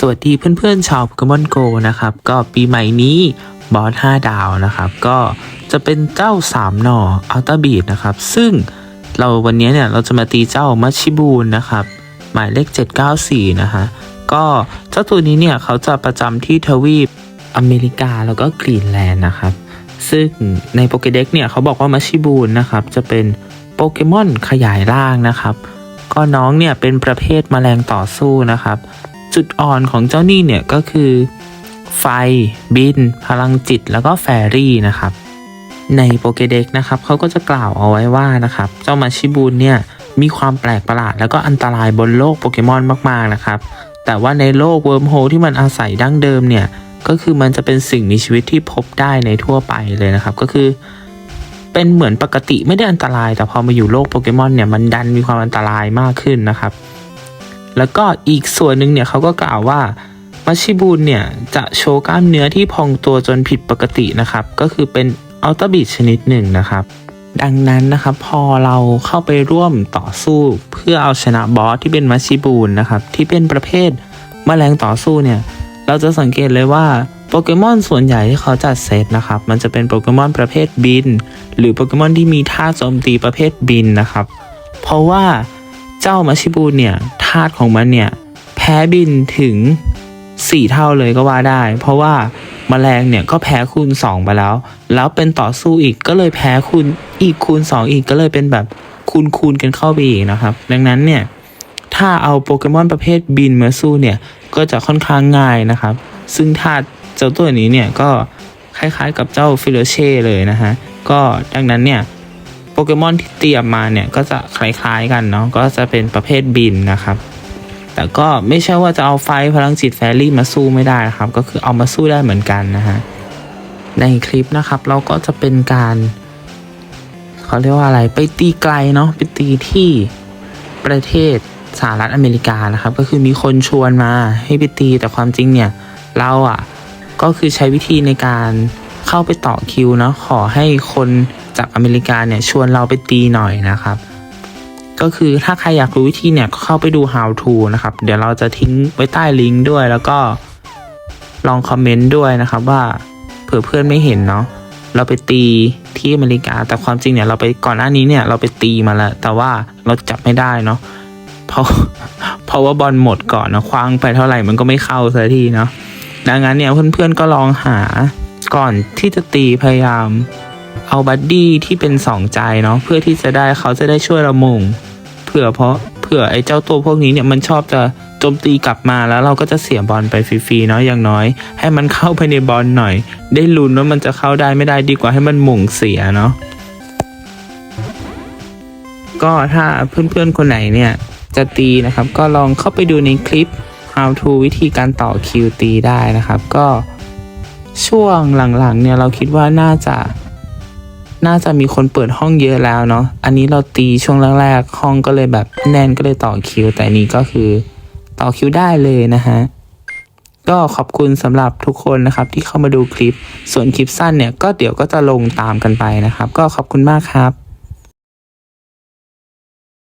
สวัสดีเพื่อนๆชาวโปเกมอนโกนะครับ ก็ปีใหม่นี้บอส5ดาวนะครับ ก็จะเป็นเจ้า 3 หน่ออัลต a บีดนะครับ ซึ่งเราวันนี้เนี่ยเราจะมาตีเจ้ามัชชิบูนนะครับ หมายเลข 794 นะฮะ ก็เจ้าตัวนี้เนี่ยเขาจะประจำที่ทวีปอเมริกาแล้วก็กรีนแลนด์นะครับ ซึ่งในโปเกเด็กเนี่ยเขาบอกว่ามัชชิบูนนะครับ จะเป็นโปเกมอนขยายร่างนะครับ ก็น้องเนี่ยเป็นประเภทแมลงต่อสู้นะครับ จุดอ่อนของเจ้านี่เนี่ยก็คือ ไฟ บิน พลังจิต แล้วก็แฟรี่นะครับ ในโปเกเด็กนะครับเขาก็จะกล่าวเอาไว้ว่านะครับ เจ้ามาชิบูนเนี่ยมีความแปลกประหลาด แล้วก็อันตรายบนโลกโปเกมอนมากๆนะครับ แต่ว่าในโลกเวิร์มโฮที่มันอาศัยดั้งเดิมเนี่ยก็คือมันจะเป็นสิ่งมีชีวิตที่พบได้ในทั่วไปเลยนะครับ ก็คือ เป็นเหมือนปกติไม่ได้อันตราย แต่พอมาอยู่โลกโปเกมอนเนี่ยมันดันมีความอันตรายมากขึ้นนะครับ แล้วก็อีกส่วนหนึ่งเนี่ยเขาก็กล่าวว่ามัชชิบูนเนี่ยจะโชว์กล้ามเนื้อที่พองตัวจนผิดปกตินะครับ ก็คือเป็นอัลต a บีชนิดหนึ่งนะครับ ดังนั้นนะครับพอเราเข้าไปร่วมต่อสู้เพื่อเอาชนะบอสที่เป็นมัชชิบูนนะครับที่เป็นประเภทแมลงต่อสู้เนี่ยเราจะสังเกตเลยว่าโปเกมอนส่วนใหญ่ที่เขาจัดเซตนะครับ มันจะเป็นโปเกมอนประเภทบิน หรือโปเกมอนที่มีท่าโจมตีประเภทบินนะครับ เพราะว่า เจ้ามาชิบูนเนี่ยธาตุของมันเนี่ยแพ้บินถึง 4 เท่าเลยก็ว่าได้ เพราะว่าแมลงเนี่ยก็แพ้คูณ 2 ไปแล้ว แล้วเป็นต่อสู้อีกก็เลยแพ้คูณอีกคูณ 2 อีกก็เลยเป็นแบบคูณคูณกันเข้าไปอีกนะครับ ดังนั้นเนี่ยถ้าเอาโปเกมอนประเภทบินมาสู้เนี่ยก็จะค่อนข้างง่ายนะครับ ซึ่งธาตุเจ้าตัวนี้เนี่ยก็คล้ายๆกับเจ้าฟิโลเช่เลยนะฮะก็ดังนั้นเนี่ย เกมอนที่เตรียมมาเนี่ยก็จะคล้ายๆกันเนาะก็จะเป็นประเภทบินนะครับ แต่ก็ไม่ใช่ว่าจะเอาไฟพลังจิตแฟรี่มาสู้ไม่ได้นะครับ ก็คือเอามาสู้ได้เหมือนกันนะฮะในคลิปนะครับเราก็จะเป็นการเขาเรียกว่าอะไรไปตีไกลเนาะไปตีที่ประเทศสหรัฐอเมริกานะครับ ก็คือมีคนชวนมาให้ไปตีแต่ความจริงเนี่ยเราอะก็คือใช้วิธีในการเข้าไปต่อคิวเนาะขอให้คน จากอเมริกาเนี่ยชวนเราไปตีหน่อยนะครับ ก็คือถ้าใครอยากรู้วิธีเนี่ยก็เข้าไปดู how to นะครับ เดี๋ยวเราจะทิ้งไว้ใต้ลิงก์ด้วย แล้วก็ลองคอมเมนต์ด้วยนะครับว่าเผื่อเพื่อนไม่เห็นเนาะเราไปตีที่อเมริกา แต่ความจริงเนี่ยเราไปก่อนหน้านี้เนี่ยเราไปตีมาแล้ว แต่ว่าเราจับไม่ได้เนาะเพราะเพราะว่าบอลหมดก่อนนะคว้างไปเท่าไหร่มันก็ไม่เข้าสักทีเนาะดังนั้นเนี่ยเพื่อนๆก็ลองหาก่อนที่จะตีพยายาม เอาบัดดี้ที่เป็นสองใจเนาะเพื่อที่จะได้เขาจะได้ช่วยเรามุงเผื่อเพราะเผื่อไอ้เจ้าตัวพวกนี้เนี่ยมันชอบจะโจมตีกลับมาแล้วเราก็จะเสียบอลไปฟรีๆเนาะอย่างน้อย ให้มันเข้าไปในบอลหน่อย ได้ลุ้นว่ามันจะเข้าได้ไม่ได้ดีกว่าให้มันหม่งเสียเนาะก็ถ้าเพื่อนๆคนไหนเนี่ยจะตีนะครับ ก็ลองเข้าไปดูในคลิป how to วิธีการต่อคิวตีได้นะครับ ก็ช่วงหลังๆเนี่ยเราคิดว่าน่าจะ น่าจะมีคนเปิดห้องเยอะแล้วเนาะ อันนี้เราตีช่วงแรกๆ ห้องก็เลยแบบแน่นก็เลยต่อคิว แต่นี้ก็คือต่อคิวได้เลยนะฮะ ก็ขอบคุณสำหรับทุกคนนะครับที่เข้ามาดูคลิป ส่วนคลิปสั้นเนี่ยก็เดี๋ยวก็จะลงตามกันไปนะครับ ก็ขอบคุณมากครับ